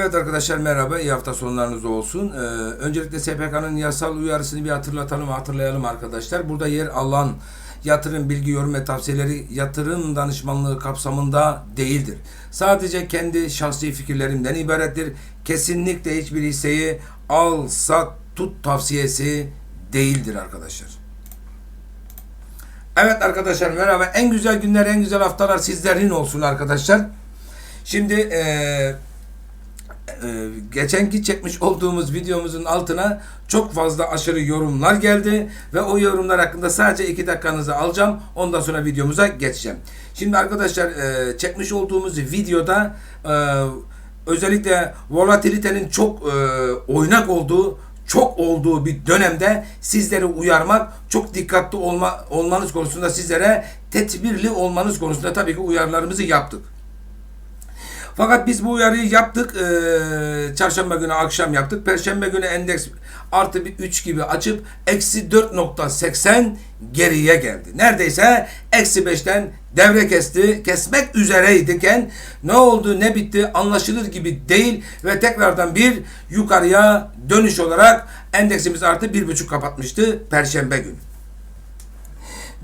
Evet arkadaşlar merhaba, iyi hafta sonlarınız olsun. Ee, öncelikle SPK'nın yasal uyarısını bir hatırlatalım, hatırlayalım arkadaşlar. Burada yer alan yatırım bilgi, yorum ve tavsiyeleri yatırım danışmanlığı kapsamında değildir. Sadece kendi şahsi fikirlerimden ibarettir. Kesinlikle hiçbir hisseyi al, sat, tut tavsiyesi değildir arkadaşlar. Evet arkadaşlar merhaba. En güzel günler, en güzel haftalar sizlerin olsun arkadaşlar. Şimdi eee ee, geçenki çekmiş olduğumuz videomuzun altına çok fazla aşırı yorumlar geldi ve o yorumlar hakkında sadece iki dakikanızı alacağım. Ondan sonra videomuza geçeceğim. Şimdi arkadaşlar e, çekmiş olduğumuz videoda e, özellikle volatilitenin çok e, oynak olduğu çok olduğu bir dönemde sizleri uyarmak, çok dikkatli olma, olmanız konusunda sizlere tedbirli olmanız konusunda tabii ki uyarılarımızı yaptık. Fakat biz bu uyarıyı yaptık. Ee, çarşamba günü akşam yaptık. Perşembe günü endeks artı bir 3 gibi açıp eksi 4.80 geriye geldi. Neredeyse eksi 5'ten devre kesti. Kesmek üzereydiken ne oldu ne bitti anlaşılır gibi değil ve tekrardan bir yukarıya dönüş olarak endeksimiz artı 1.5 kapatmıştı Perşembe günü.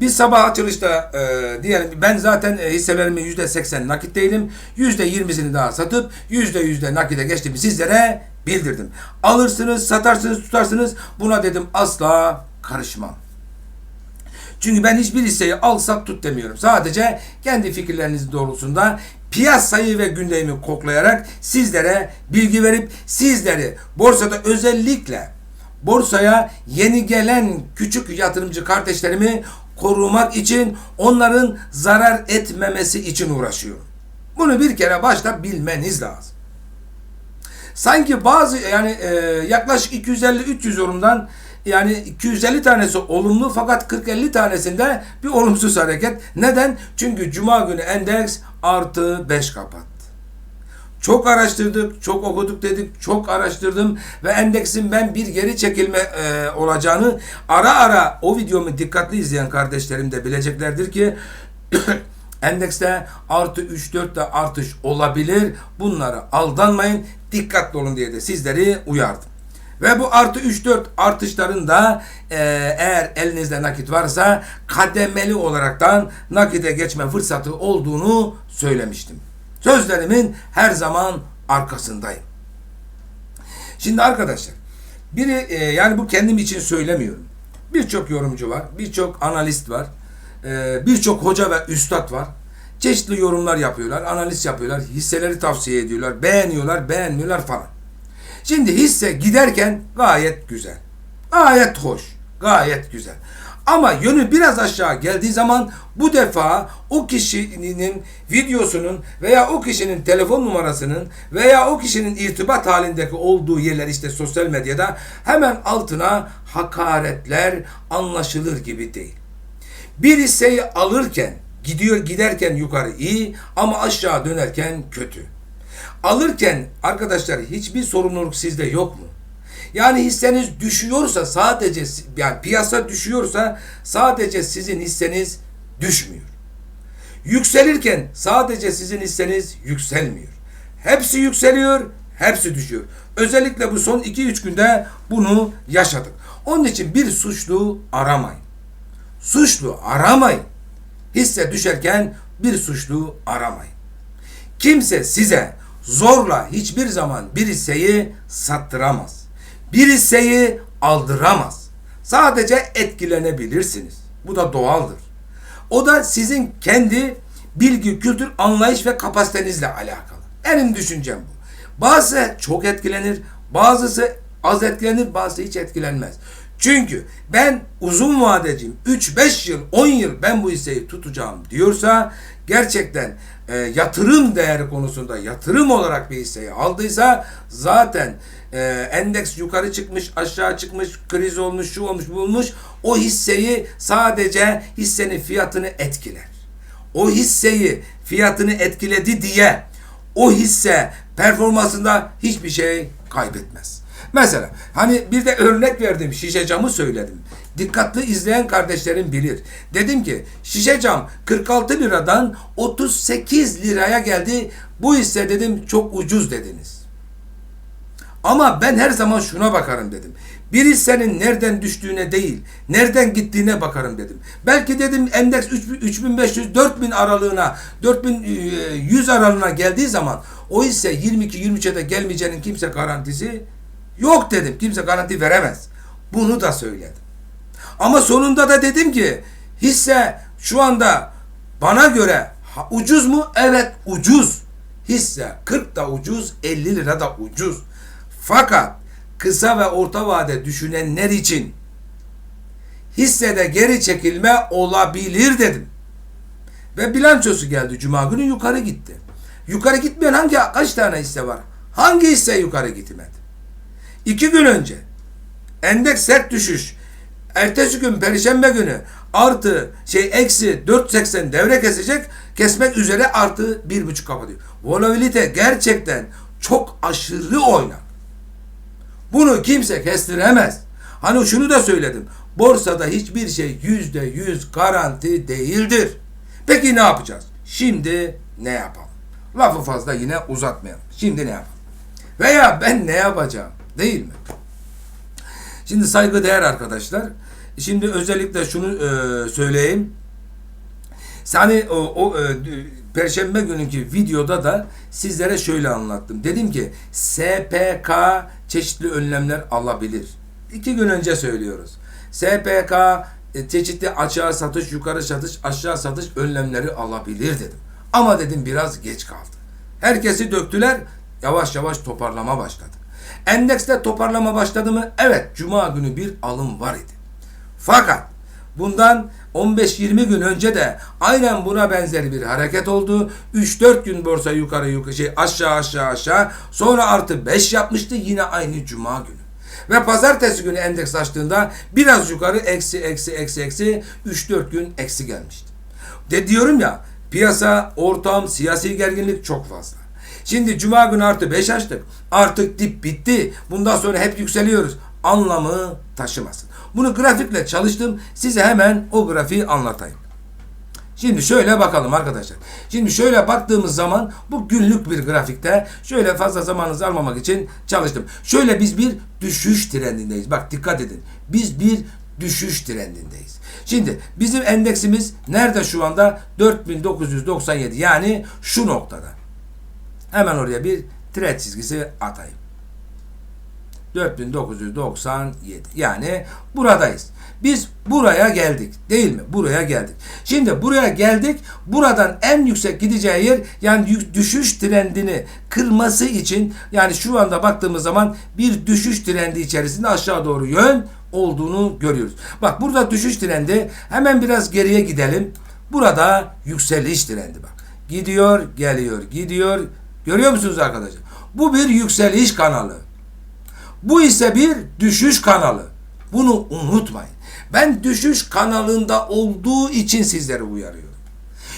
Biz sabah açılışta e, diyelim ben zaten e, hisselerimi %80 nakitteydim. %20'sini daha satıp %100'de nakite geçtiğimi sizlere bildirdim. Alırsınız, satarsınız, tutarsınız. Buna dedim asla karışmam. Çünkü ben hiçbir hisseyi al sat tut demiyorum. Sadece kendi fikirleriniz doğrultusunda piyasayı ve gündemi koklayarak sizlere bilgi verip sizleri borsada özellikle borsaya yeni gelen küçük yatırımcı kardeşlerimi korumak için onların zarar etmemesi için uğraşıyorum. Bunu bir kere başta bilmeniz lazım. Sanki bazı yani e, yaklaşık 250-300 yorumdan yani 250 tanesi olumlu fakat 40-50 tanesinde bir olumsuz hareket. Neden? Çünkü cuma günü endeks artı 5 kapattı. Çok araştırdık, çok okuduk dedik, çok araştırdım ve endeksin ben bir geri çekilme e, olacağını ara ara o videomu dikkatli izleyen kardeşlerim de bileceklerdir ki endekste artı 3-4 de artış olabilir. Bunlara aldanmayın, dikkatli olun diye de sizleri uyardım. Ve bu artı 3-4 artışların da e, eğer elinizde nakit varsa kademeli olaraktan nakite geçme fırsatı olduğunu söylemiştim. Sözlerimin her zaman arkasındayım. Şimdi arkadaşlar, biri e, yani bu kendim için söylemiyorum. Birçok yorumcu var, birçok analist var, e, birçok hoca ve üstad var. Çeşitli yorumlar yapıyorlar, analiz yapıyorlar, hisseleri tavsiye ediyorlar, beğeniyorlar, beğenmiyorlar falan. Şimdi hisse giderken gayet güzel. Gayet hoş. Gayet güzel. Ama yönü biraz aşağı geldiği zaman bu defa o kişinin videosunun veya o kişinin telefon numarasının veya o kişinin irtibat halindeki olduğu yerler işte sosyal medyada hemen altına hakaretler anlaşılır gibi değil. Bir hisseyi alırken gidiyor giderken yukarı iyi ama aşağı dönerken kötü. Alırken arkadaşlar hiçbir sorumluluk sizde yok mu? Yani hisseniz düşüyorsa sadece yani piyasa düşüyorsa sadece sizin hisseniz düşmüyor. Yükselirken sadece sizin hisseniz yükselmiyor. Hepsi yükseliyor, hepsi düşüyor. Özellikle bu son 2-3 günde bunu yaşadık. Onun için bir suçlu aramayın. Suçlu aramayın. Hisse düşerken bir suçlu aramayın. Kimse size zorla hiçbir zaman bir hisseyi sattıramaz. Bir hisseyi aldıramaz. Sadece etkilenebilirsiniz. Bu da doğaldır. O da sizin kendi bilgi, kültür, anlayış ve kapasitenizle alakalı. Benim düşüncem bu. Bazı çok etkilenir, bazısı az etkilenir, bazısı hiç etkilenmez. Çünkü ben uzun vadeciyim. 3-5 yıl, 10 yıl ben bu hisseyi tutacağım diyorsa gerçekten e, yatırım değeri konusunda yatırım olarak bir hisseyi aldıysa zaten e, endeks yukarı çıkmış, aşağı çıkmış, kriz olmuş, şu olmuş, bu olmuş. O hisseyi sadece hissenin fiyatını etkiler. O hisseyi fiyatını etkiledi diye o hisse performansında hiçbir şey kaybetmez. Mesela hani bir de örnek verdim şişe camı söyledim. Dikkatli izleyen kardeşlerim bilir. Dedim ki şişe cam 46 liradan 38 liraya geldi. Bu hisse dedim çok ucuz dediniz. Ama ben her zaman şuna bakarım dedim. Bir hissenin nereden düştüğüne değil, nereden gittiğine bakarım dedim. Belki dedim endeks 3500-4000 aralığına, 4100 aralığına geldiği zaman o hisse 22-23'e de gelmeyeceğinin kimse garantisi yok dedim. Kimse garanti veremez. Bunu da söyledim. Ama sonunda da dedim ki hisse şu anda bana göre ucuz mu? Evet ucuz. Hisse 40 da ucuz, 50 lira da ucuz. Fakat kısa ve orta vade düşünenler için hissede geri çekilme olabilir dedim. Ve bilançosu geldi. Cuma günü yukarı gitti. Yukarı gitmeyen hangi kaç tane hisse var? Hangi hisse yukarı gitmedi? İki gün önce endeks sert düşüş. Ertesi gün perşembe günü artı şey eksi 4.80 devre kesecek. Kesmek üzere artı 1.5 kapatıyor. Volatilite gerçekten çok aşırı oynak. Bunu kimse kestiremez. Hani şunu da söyledim. Borsada hiçbir şey yüzde yüz garanti değildir. Peki ne yapacağız? Şimdi ne yapalım? Lafı fazla yine uzatmayalım. Şimdi ne yapalım? Veya ben ne yapacağım? Değil mi? Şimdi saygıdeğer arkadaşlar. Şimdi özellikle şunu e, söyleyeyim. Hani o, o e, Perşembe günkü videoda da sizlere şöyle anlattım. Dedim ki SPK çeşitli önlemler alabilir. İki gün önce söylüyoruz. SPK e, çeşitli açığa satış, yukarı satış, aşağı satış önlemleri alabilir dedim. Ama dedim biraz geç kaldı. Herkesi döktüler, yavaş yavaş toparlama başladı. Endekste toparlama başladı mı? Evet, cuma günü bir alım var idi. Fakat bundan 15-20 gün önce de aynen buna benzer bir hareket oldu. 3-4 gün borsa yukarı yukarı şey aşağı aşağı aşağı sonra artı 5 yapmıştı yine aynı cuma günü. Ve pazartesi günü endeks açtığında biraz yukarı eksi eksi eksi eksi 3-4 gün eksi gelmişti. De diyorum ya piyasa, ortam, siyasi gerginlik çok fazla. Şimdi cuma günü artı 5 açtık. Artık dip bitti. Bundan sonra hep yükseliyoruz. Anlamı taşımasın. Bunu grafikle çalıştım. Size hemen o grafiği anlatayım. Şimdi şöyle bakalım arkadaşlar. Şimdi şöyle baktığımız zaman bu günlük bir grafikte şöyle fazla zamanınızı almamak için çalıştım. Şöyle biz bir düşüş trendindeyiz. Bak dikkat edin. Biz bir düşüş trendindeyiz. Şimdi bizim endeksimiz nerede şu anda? 4997 yani şu noktada. Hemen oraya bir trend çizgisi atayım. 4997 yani buradayız. Biz buraya geldik değil mi? Buraya geldik. Şimdi buraya geldik. Buradan en yüksek gideceği yer yani düşüş trendini kırması için yani şu anda baktığımız zaman bir düşüş trendi içerisinde aşağı doğru yön olduğunu görüyoruz. Bak burada düşüş trendi hemen biraz geriye gidelim. Burada yükseliş trendi bak. Gidiyor, geliyor, gidiyor. Görüyor musunuz arkadaşlar? Bu bir yükseliş kanalı. Bu ise bir düşüş kanalı. Bunu unutmayın. Ben düşüş kanalında olduğu için sizleri uyarıyorum.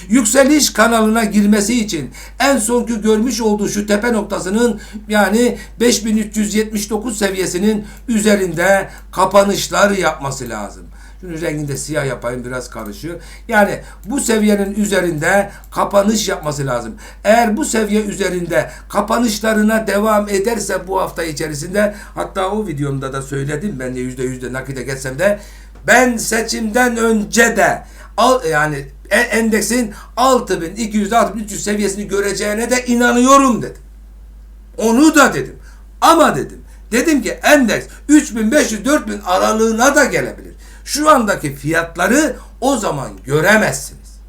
Yükseliş kanalına girmesi için en sonki görmüş olduğu şu tepe noktasının yani 5379 seviyesinin üzerinde kapanışlar yapması lazım. Şunun rengini de siyah yapayım biraz karışıyor. Yani bu seviyenin üzerinde kapanış yapması lazım. Eğer bu seviye üzerinde kapanışlarına devam ederse bu hafta içerisinde hatta o videomda da söyledim ben de yüzde yüzde nakite geçsem de ben seçimden önce de al yani e, endeksin 6200 6300 seviyesini göreceğine de inanıyorum dedim. Onu da dedim. Ama dedim. Dedim ki endeks 3500-4000 aralığına da gelebilir. Şu andaki fiyatları o zaman göremezsiniz.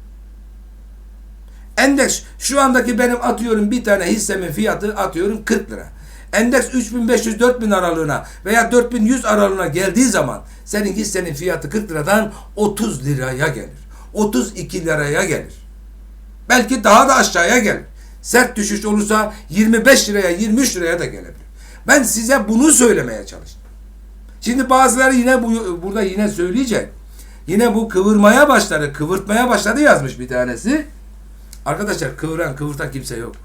Endeks şu andaki benim atıyorum bir tane hissemin fiyatı atıyorum 40 lira. Endeks 3500-4000 aralığına veya 4100 aralığına geldiği zaman senin hissenin fiyatı 40 liradan 30 liraya gelir. 32 liraya gelir. Belki daha da aşağıya gelir. Sert düşüş olursa 25 liraya 23 liraya da gelebilir. Ben size bunu söylemeye çalıştım. Şimdi bazıları yine bu burada yine söyleyecek. Yine bu kıvırmaya başladı, kıvırtmaya başladı yazmış bir tanesi. Arkadaşlar kıvıran, kıvırtan kimse yok.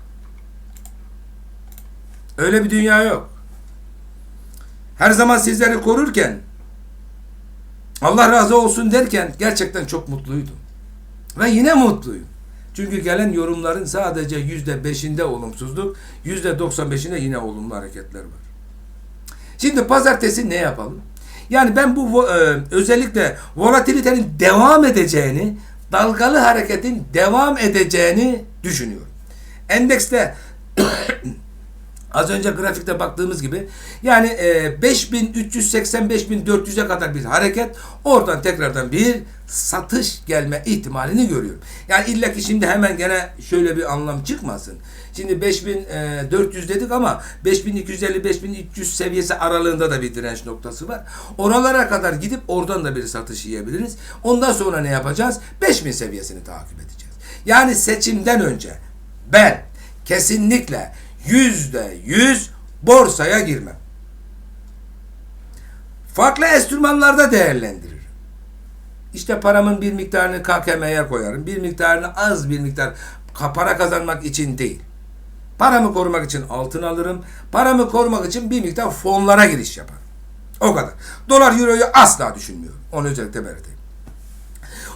Öyle bir dünya yok. Her zaman sizleri korurken Allah razı olsun derken gerçekten çok mutluydum. Ve yine mutluyum. Çünkü gelen yorumların sadece yüzde beşinde olumsuzluk, yüzde doksan beşinde yine olumlu hareketler var. Şimdi pazartesi ne yapalım? Yani ben bu e, özellikle volatilitenin devam edeceğini, dalgalı hareketin devam edeceğini düşünüyorum. Endekste Az önce grafikte baktığımız gibi yani e, 5380-5400'e kadar bir hareket oradan tekrardan bir satış gelme ihtimalini görüyorum. Yani illa ki şimdi hemen gene şöyle bir anlam çıkmasın. Şimdi 5400 dedik ama 5250-5300 seviyesi aralığında da bir direnç noktası var. Oralara kadar gidip oradan da bir satış yiyebiliriz. Ondan sonra ne yapacağız? 5000 seviyesini takip edeceğiz. Yani seçimden önce ben kesinlikle yüzde yüz borsaya girmem. Farklı enstrümanlarda değerlendiririm. İşte paramın bir miktarını KKM'ye koyarım. Bir miktarını az bir miktar para kazanmak için değil. Paramı korumak için altın alırım. Paramı korumak için bir miktar fonlara giriş yaparım. O kadar. Dolar euroyu asla düşünmüyorum. Onu özellikle belirteyim.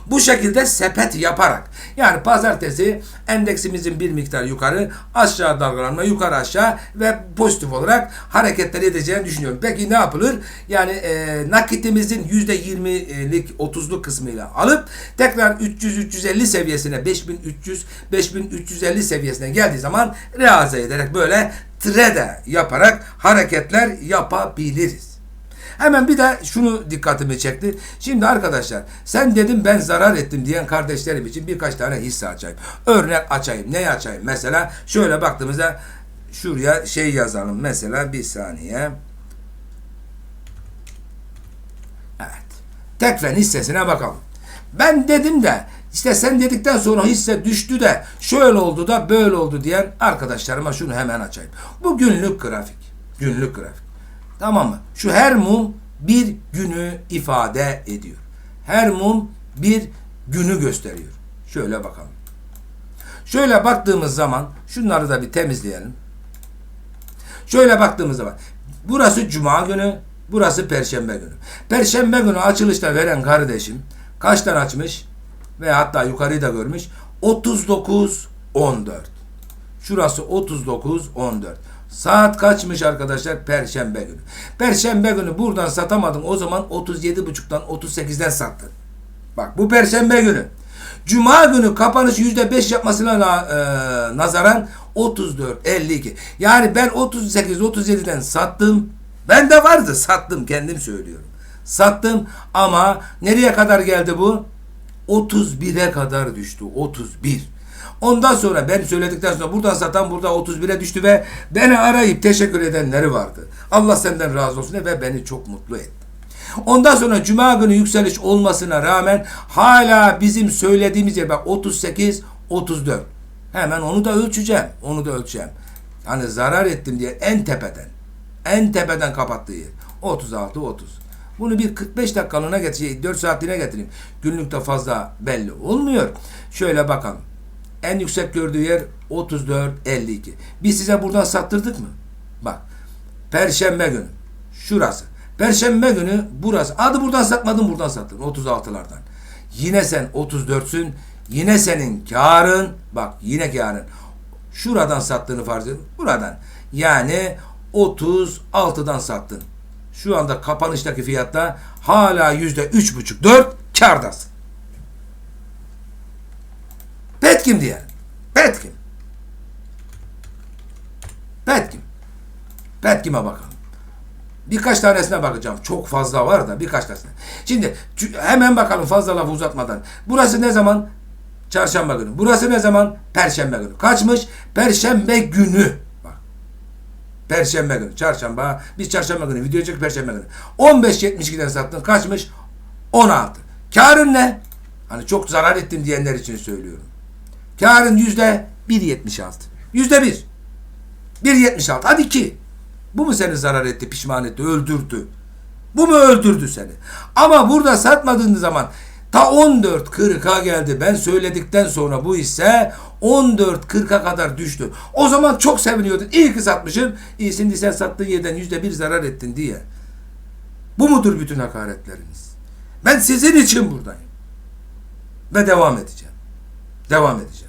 Bu şekilde sepet yaparak yani pazartesi endeksimizin bir miktar yukarı aşağı dalgalanma yukarı aşağı ve pozitif olarak hareketler edeceğini düşünüyorum. Peki ne yapılır? Yani e, nakitimizin %20'lik 30'luk kısmıyla alıp tekrar 300-350 seviyesine 5300 5350 seviyesine geldiği zaman realize ederek böyle trade yaparak hareketler yapabiliriz. Hemen bir de şunu dikkatimi çekti. Şimdi arkadaşlar sen dedim ben zarar ettim diyen kardeşlerim için birkaç tane hisse açayım. Örnek açayım. Ne açayım? Mesela şöyle baktığımızda şuraya şey yazalım. Mesela bir saniye. Evet. Tekfen hissesine bakalım. Ben dedim de işte sen dedikten sonra hisse düştü de şöyle oldu da böyle oldu diyen arkadaşlarıma şunu hemen açayım. Bu günlük grafik. Günlük grafik. Tamam mı? Şu her mum bir günü ifade ediyor. Her mum bir günü gösteriyor. Şöyle bakalım. Şöyle baktığımız zaman şunları da bir temizleyelim. Şöyle baktığımız zaman burası cuma günü, burası perşembe günü. Perşembe günü açılışta veren kardeşim kaçtan açmış ve hatta yukarıyı da görmüş 39 14. Şurası 39 14. Saat kaçmış arkadaşlar? Perşembe günü. Perşembe günü buradan satamadın. O zaman 37.5'tan 38'den sattın. Bak bu perşembe günü. Cuma günü kapanış %5 yapmasına na- e, nazaran 34 52. Yani ben 38 37'den sattım. Ben de vardı sattım kendim söylüyorum. Sattım ama nereye kadar geldi bu? 31'e kadar düştü. 31. Ondan sonra ben söyledikten sonra buradan satan burada 31'e düştü ve beni arayıp teşekkür edenleri vardı. Allah senden razı olsun ve beni çok mutlu etti. Ondan sonra cuma günü yükseliş olmasına rağmen hala bizim söylediğimiz yer bak 38 34. Hemen onu da ölçeceğim. Onu da ölçeceğim. Hani zarar ettim diye en tepeden en tepeden kapattığı yer 36 30. Bunu bir 45 dakikalığına getireyim, 4 saatliğine getireyim. Günlükte fazla belli olmuyor. Şöyle bakalım. En yüksek gördüğü yer 34 52. Biz size buradan sattırdık mı? Bak. Perşembe günü. Şurası. Perşembe günü burası. Adı buradan satmadın buradan sattın. 36'lardan. Yine sen 34'sün. Yine senin karın. Bak yine karın. Şuradan sattığını farz edin. Buradan. Yani 36'dan sattın. Şu anda kapanıştaki fiyatta hala yüzde üç buçuk dört kardasın. Petkim diye. Petkim. Petkim. Petkim'e bakalım. Birkaç tanesine bakacağım. Çok fazla var da birkaç tanesine. Şimdi hemen bakalım fazla lafı uzatmadan. Burası ne zaman? Çarşamba günü. Burası ne zaman? Perşembe günü. Kaçmış? Perşembe günü. Bak. Perşembe günü. Çarşamba. Biz çarşamba günü. Video çek perşembe günü. 15.72'den sattın. Kaçmış? 16. Karın ne? Hani çok zarar ettim diyenler için söylüyorum. Karın yüzde 1.76. Yüzde 1. 1.76. Hadi 2. Bu mu seni zarar etti, pişman etti, öldürdü? Bu mu öldürdü seni? Ama burada satmadığın zaman ta 14.40'a geldi. Ben söyledikten sonra bu hisse 14.40'a kadar düştü. O zaman çok seviniyordun. İyi ki satmışım. İyi şimdi sen sattığın yerden yüzde bir zarar ettin diye. Bu mudur bütün hakaretleriniz? Ben sizin için buradayım. Ve devam edeceğim. Devam edeceğim.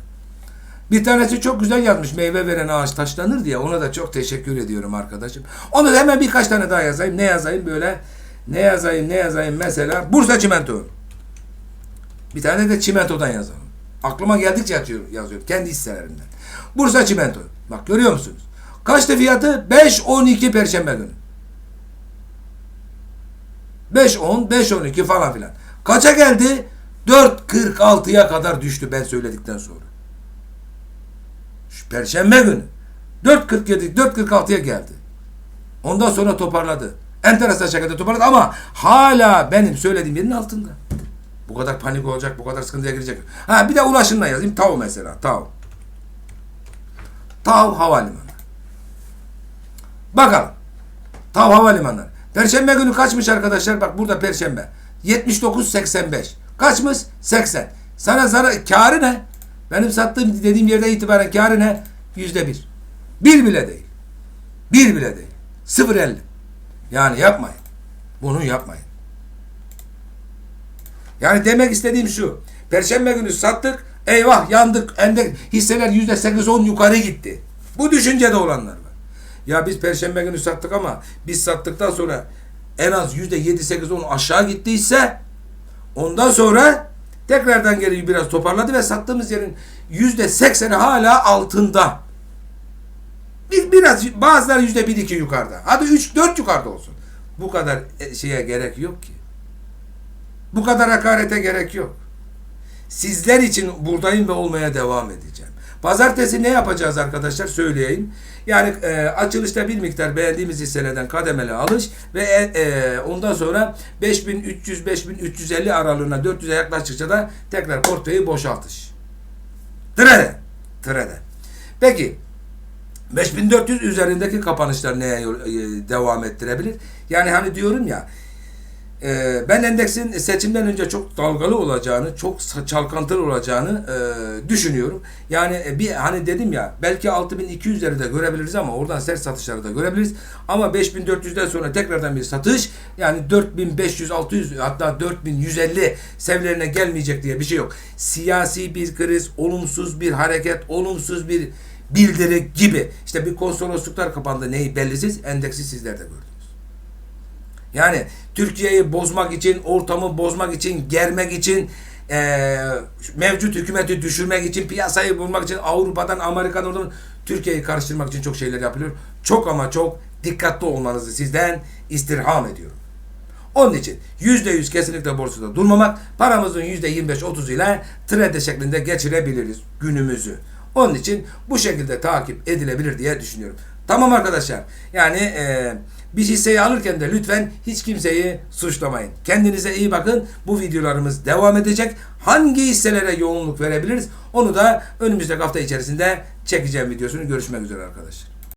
Bir tanesi çok güzel yazmış. Meyve veren ağaç taşlanır diye. Ona da çok teşekkür ediyorum arkadaşım. Onu da hemen birkaç tane daha yazayım. Ne yazayım böyle? Ne yazayım ne yazayım mesela? Bursa Çimento. Bir tane de çimentodan yazalım. Aklıma geldikçe yazıyorum, yazıyorum. Kendi hisselerimden. Bursa Çimento. Bak görüyor musunuz? Kaçtı fiyatı? 5-12 Perşembe günü. 5-10, 5-12 falan filan. Kaça geldi? 4.46'ya kadar düştü ben söyledikten sonra. Perşembe günü. 4.47, 4.46'ya geldi. Ondan sonra toparladı. Enteresan şekilde toparladı ama hala benim söylediğim yerin altında. Bu kadar panik olacak, bu kadar sıkıntıya girecek. Ha bir de ulaşımla yazayım. TAV mesela. TAV. TAV Havalimanı. Bakalım. TAV Havalimanı. Perşembe günü kaçmış arkadaşlar? Bak burada Perşembe. 79.85. Kaçmış? 80. Sana zarar, karı ne? Benim sattığım dediğim yerden itibaren karı ne? Yüzde bir. Bir bile değil. Bir bile değil. 0.50. Yani yapmayın. Bunu yapmayın. Yani demek istediğim şu. Perşembe günü sattık. Eyvah yandık. Endek hisseler yüzde sekiz on yukarı gitti. Bu düşüncede olanlar var. Ya biz perşembe günü sattık ama biz sattıktan sonra en az yüzde yedi sekiz on aşağı gittiyse ondan sonra tekrardan geri biraz toparladı ve sattığımız yerin yüzde sekseni hala altında. Bir, biraz bazıları yüzde bir iki yukarıda. Hadi üç dört yukarıda olsun. Bu kadar e, şeye gerek yok ki. Bu kadar hakarete gerek yok. Sizler için buradayım ve olmaya devam edeceğim. Pazartesi ne yapacağız arkadaşlar söyleyeyim. Yani e, açılışta bir miktar beğendiğimiz hisselerden kademeli alış ve e, e, ondan sonra 5300-5350 aralığına 400'e yaklaştıkça da tekrar portföyü boşaltış. Trede. Trede. Peki 5400 üzerindeki kapanışlar neye e, devam ettirebilir? Yani hani diyorum ya e, ben endeksin seçimden önce çok dalgalı olacağını, çok çalkantılı olacağını e, düşünüyorum. Yani e, bir hani dedim ya belki 6200'leri de görebiliriz ama oradan sert satışları da görebiliriz. Ama 5400'den sonra tekrardan bir satış yani 4500 600 hatta 4150 seviyelerine gelmeyecek diye bir şey yok. Siyasi bir kriz, olumsuz bir hareket, olumsuz bir bildiri gibi. İşte bir konsolosluklar kapandı neyi bellisiz endeksi sizler de gördünüz. Yani Türkiye'yi bozmak için, ortamı bozmak için, germek için, eee, mevcut hükümeti düşürmek için, piyasayı bulmak için, Avrupa'dan, Amerika'dan, Türkiye'yi karıştırmak için çok şeyler yapılıyor. Çok ama çok dikkatli olmanızı sizden istirham ediyorum. Onun için %100 kesinlikle borsada durmamak, paramızın %25-30 ile trade şeklinde geçirebiliriz günümüzü. Onun için bu şekilde takip edilebilir diye düşünüyorum. Tamam arkadaşlar. Yani eee bir hisseyi alırken de lütfen hiç kimseyi suçlamayın. Kendinize iyi bakın. Bu videolarımız devam edecek. Hangi hisselere yoğunluk verebiliriz? Onu da önümüzdeki hafta içerisinde çekeceğim videosunu. Görüşmek üzere arkadaşlar.